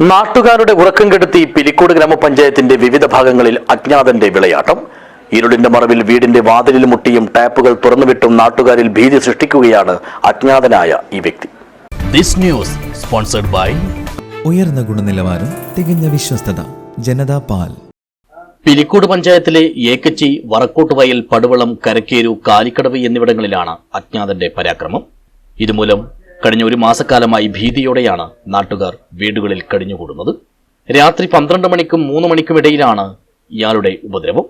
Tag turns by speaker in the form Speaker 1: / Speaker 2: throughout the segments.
Speaker 1: നാട്ടുകാരുടെ ഉറക്കം കെടുത്തി പിലിക്കോട് ഗ്രാമപഞ്ചായത്തിന്റെ വിവിധ ഭാഗങ്ങളിൽ അജ്ഞാതന്റെ വിളയാട്ടം. ഇരുളിന്റെ മറവിൽ വീടിന്റെ വാതിലിൽ മുട്ടിയും ടാപ്പുകൾ തുറന്നുവിട്ടും നാട്ടുകാരിൽ ഭീതി സൃഷ്ടിക്കുകയാണ് അജ്ഞാതനായ ഈ വ്യക്തി.
Speaker 2: ദിസ് ന്യൂസ് സ്പോൺസർഡ് ബൈ
Speaker 3: ഉയർന്ന ഗുണനിലവാരം തികഞ്ഞ വിശ്വസ്തത ജനതാ പാൽ.
Speaker 1: പിലിക്കോട് പഞ്ചായത്തിലെ ഏക്കച്ചി വറക്കോട്ട് വയൽ പടുവളം കരക്കേരു കാലിക്കടവ് എന്നിവിടങ്ങളിലാണ് അജ്ഞാതന്റെ പരാക്രമം. ഇതുമൂലം കഴിഞ്ഞ ഒരു മാസക്കാലമായി ഭീതിയോടെയാണ് നാട്ടുകാർ വീടുകളിൽ കഴിഞ്ഞുകൂടുന്നത് രാത്രി പന്ത്രണ്ട് മണിക്കും മൂന്ന് മണിക്കും ഇടയിലാണ് ഇയാളുടെ ഉപദ്രവം.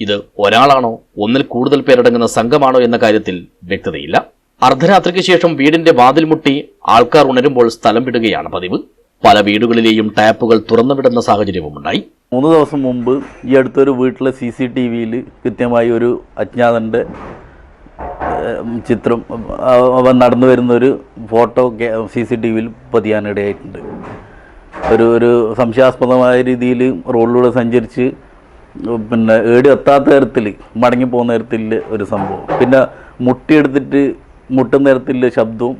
Speaker 1: ഇത് ഒരാളാണോ ഒന്നിൽ കൂടുതൽ പേരടങ്ങുന്ന സംഘമാണോ എന്ന കാര്യത്തിൽ വ്യക്തതയില്ല. അർദ്ധരാത്രിക്ക് ശേഷം വീടിന്റെ വാതിൽ മുട്ടി ആൾക്കാർ ഉണരുമ്പോൾ സ്ഥലം വിടുകയാണ് പതിവ്. പല വീടുകളിലെയും ടാപ്പുകൾ തുറന്നുവിടുന്ന സാഹചര്യവുമുണ്ടായി
Speaker 4: മൂന്ന് ദിവസം മുമ്പ് ഈ അടുത്തൊരു വീട്ടിലെ സി സി ടി വിയിൽ കൃത്യമായി ഒരു അജ്ഞാതന്റെ ഏഹ്, ചിത്രം അവൻ നടന്നു വരുന്നൊരു ഫോട്ടോ സി സി ടി വിയിൽ പതിയാനിടയായിട്ടുണ്ട്. ഒരു ഒരു സംശയാസ്പദമായ രീതിയിൽ റോഡിലൂടെ സഞ്ചരിച്ച് പിന്നെ ഏടി എത്താത്ത തരത്തിൽ മടങ്ങി പോകുന്ന തരത്തിൽ ഒരു സംഭവം. പിന്നെ മുട്ടിയെടുത്തിട്ട് മുട്ടുന്ന തരത്തിൽ ശബ്ദവും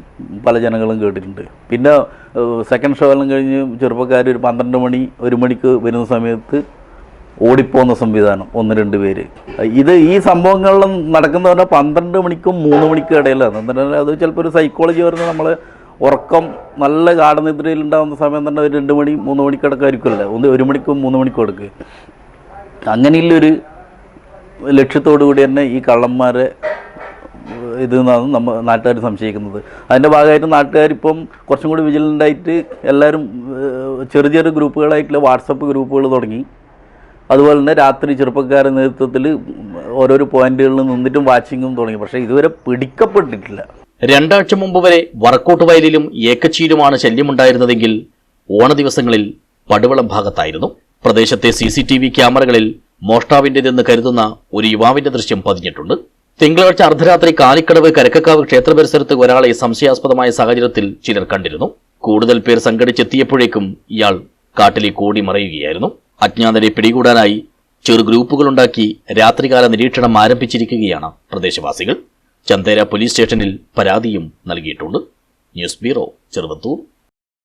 Speaker 4: പല ജനങ്ങളും കേട്ടിട്ടുണ്ട്. പിന്നെ സെക്കൻഡ് ഷോ എല്ലാം കഴിഞ്ഞ് ചെറുപ്പക്കാർ ഒരു പന്ത്രണ്ട് മണി ഒരു മണിക്ക് വരുന്ന സമയത്ത് ഓടിപ്പോകുന്ന സംവിധാനം ഒന്ന് രണ്ട് പേര്. ഇത് ഈ സംഭവങ്ങളിലും നടക്കുന്ന പറഞ്ഞാൽ പന്ത്രണ്ട് മണിക്കും മൂന്ന് മണിക്കും ഇടയിലാണ്. എന്നിട്ട് അത് ചിലപ്പോൾ ഒരു സൈക്കോളജി വരുന്ന നമ്മൾ ഉറക്കം നല്ല ഗാഠനിദ്രയിലുണ്ടാകുന്ന സമയം തന്നെ ഒരു രണ്ട് മണി മൂന്ന് മണിക്കിടക്കായിരിക്കുമല്ലേ ഒന്ന് ഒരു മണിക്കും മൂന്ന് മണിക്കും എടുക്കുക അങ്ങനെയുള്ളൊരു ലക്ഷ്യത്തോടു കൂടി തന്നെ ഈ കള്ളന്മാരെ ഇത് നിന്നാണ് നമ്മൾ നാട്ടുകാർ സംശയിക്കുന്നത്. അതിന്റെ ഭാഗമായിട്ട് നാട്ടുകാരിപ്പം കുറച്ചും കൂടി വിജിലന്റായിട്ട് എല്ലാവരും ചെറിയ ചെറിയ ഗ്രൂപ്പുകളായിട്ടുള്ള വാട്സപ്പ് ഗ്രൂപ്പുകൾ തുടങ്ങി. അതുപോലെ തന്നെ രാത്രി ചെറുപ്പക്കാരുടെ നേതൃത്വത്തിൽ ഓരോരോ പോയിന്റുകളിൽ നിന്നിട്ടും വാച്ചിങ്ങും തുടങ്ങി. പക്ഷേ ഇതുവരെ പിടിക്കപ്പെട്ടിട്ടില്ല.
Speaker 1: രണ്ടാഴ്ച മുമ്പ് വരെ വറക്കോട്ട് വയലിലും ഏക്കച്ചിയിലുമാണ് ശല്യമുണ്ടായിരുന്നതെങ്കിൽ ഓണ ദിവസങ്ങളിൽ പടുവളം ഭാഗത്തായിരുന്നു. പ്രദേശത്തെ സി സി ടി വി ക്യാമറകളിൽ മോഷ്ടാവിന്റെതെന്ന് കരുതുന്ന ഒരു യുവാവിന്റെ ദൃശ്യം പതിഞ്ഞിട്ടുണ്ട്. തിങ്കളാഴ്ച അർദ്ധരാത്രി കാലിക്കടവ് കരക്കക്കാവ് ക്ഷേത്ര പരിസരത്ത് ഒരാളെ സംശയാസ്പദമായ സാഹചര്യത്തിൽ ചിലർ കണ്ടിരുന്നു. കൂടുതൽ പേർ സംഘടിച്ചെത്തിയപ്പോഴേക്കും ഇയാൾ കാട്ടിലേക്ക് ഓടി മറയുകയായിരുന്നു. അജ്ഞാതരെ പിടികൂടാനായി ചെറു ഗ്രൂപ്പുകളുണ്ടാക്കി രാത്രികാല നിരീക്ഷണം ആരംഭിച്ചിരിക്കുകയാണ് പ്രദേശവാസികൾ. ചന്തേര പോലീസ് സ്റ്റേഷനിൽ പരാതിയും നൽകിയിട്ടുണ്ട്. News bureau Cheruvathur.